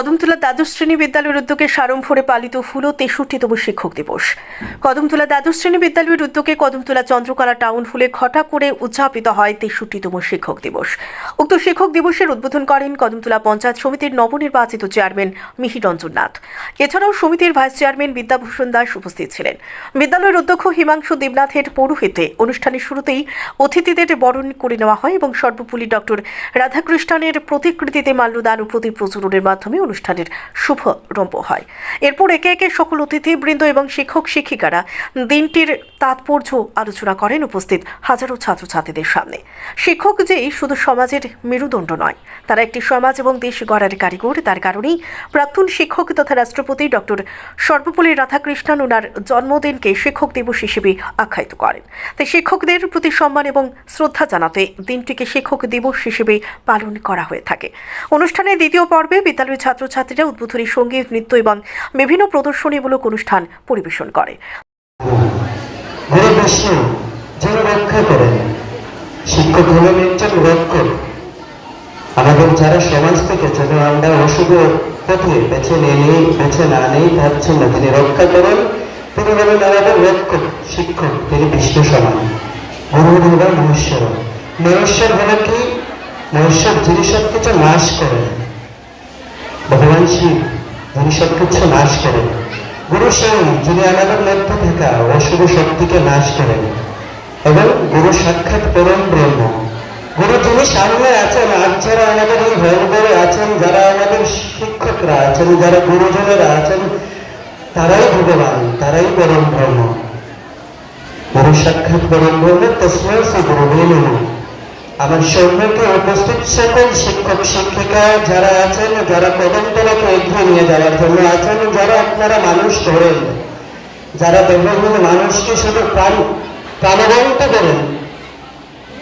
কদমতলা দ্বাদশ শ্রেণি বিদ্যালয়ের উদ্যোগে সারমপুরে পালিত হল তেষট্টিতম শিক্ষক দিবস। কদমতলা দ্বাদশ শ্রেণি বিদ্যালয়ের উদ্যোগে কদমতলা চন্দ্রকলা টাউন হলে ঘটা করে উদযাপিত হয় তেষট্টিতম শিক্ষক দিবস। উক্ত শিক্ষক দিবসের উদ্বোধন করেন কদমতলা পঞ্চায়েত সমিতির নবনির্বাচিত চেয়ারম্যান মিহির রঞ্জন নাথ। এছাড়াও সমিতির ভাইস চেয়ারম্যান বিদ্যাভূষণ দাস উপস্থিত ছিলেন। বিদ্যালয়ের অধ্যক্ষ হিমাংশু দেবনাথের পৌরোহিত্যে অনুষ্ঠানের শুরুতেই অতিথিদের বরণ করে নেওয়া হয় এবং সর্বপল্লী ডক্টর রাধাকৃষ্ণনের প্রতিকৃতিতে মাল্যদান ও প্রদীপ প্রচুরণের মাধ্যমে অনুষ্ঠানের শুভারম্ভ হয়। এরপর একে একে সকল অতিথিবৃন্দ এবং শিক্ষক শিক্ষিকারা দিনটির তাৎপর্য আলোচনা করেন উপস্থিত হাজারো ছাত্রছাত্রীদের সামনে। শিক্ষক যে শুধু সমাজের মেরুদণ্ড নয়, তারা একটি সমাজ এবং দেশ গড়ার কারিগর, তার কারণেই প্রাক্তন শিক্ষক তথা রাষ্ট্রপতি ডক্টর সর্বপল্লী রাধাকৃষ্ণন ওনার জন্মদিনকে শিক্ষক দিবস হিসেবে আখ্যায়িত করেন। তাই শিক্ষকদের প্রতি সম্মান এবং শ্রদ্ধা জানাতে দিনটিকে শিক্ষক দিবস হিসেবে পালন করা হয়ে থাকে। অনুষ্ঠানের দ্বিতীয় পর্বে বিদ্যালয়ের ছাত্রছাত্রীরা উদ্বোধনী সংগীত, নৃত্য এবং বিভিন্ন প্রদর্শনীমূলক অনুষ্ঠান পরিবেশন করে। গুরু বিষ্ণু যিনি রক্ষা করেন শিক্ষক হলেন একজন রক্ষক আমাদের যারা সমাজ থেকে যেন আমরা অশুভ পথে বেছে নিয়ে বেছে না নেই তার জন্য তিনি রক্ষা করেন, তিনি হলেন আমাদের রক্ষক শিক্ষক, তিনি বিষ্ণু সমান। গুরু হলেন মহেশ্বর। মহেশ্বর হলে কি? মহেশ্বর যিনি সব কিছু নাশ করেন। ভগবান শিব যিনি সব কিছু নাশ করেন। গুরু সেই আমাদের মধ্যে থাকা অশুভ শক্তিকে নাশ করেন এবং গুরু সাক্ষাৎ পরম ব্রহ্ম। গুরু, যিনি সামনে আছেন আজ যারা আমাদের এই হলঘরে আছেন, যারা আমাদের শিক্ষকরা আছেন, যারা গুরুজনেরা আছেন, তারাই ভগবান, তারাই পরম ব্রহ্ম। গুরু সাক্ষাৎ পরম ব্রহ্ম তসময় সে গুরু আমার সম্মুখে উপস্থিত সকল শিক্ষক, শিক্ষিকা যারা আছেন, যারা কদমতলাকে এগিয়ে নিয়ে যাওয়ার জন্য আছেন, যারা আপনারা মানুষ ধরেন, যারা দেখবেন মানুষকে শুধু প্রাণ, প্রাণবন্ত করেন,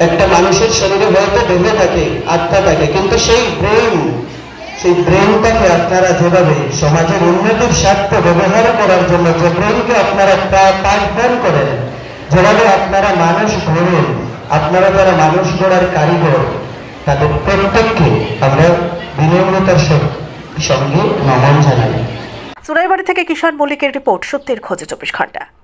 একটা মানুষের শরীরে হয়তো দেহে থাকে, আত্মা থাকে, কিন্তু সেই ব্রেন, সেই ব্রেনটাকে আপনারা যেভাবে সমাজের উন্নতির স্বার্থে ব্যবহার করার জন্য যে ব্রেনকে আপনারা পাঠদান করেন, যেভাবে আপনারা মানুষ গড়েন আপনারা যারা মানুষ গড়ার কারিগর, তাদের প্রত্যেককে আমরা বিনম্রতার সঙ্গে- নমন জানাই। সুরাইবাড়ি থেকে কিষাণ মল্লিকের রিপোর্ট সত্যের খোঁজে চব্বিশ ঘণ্টা।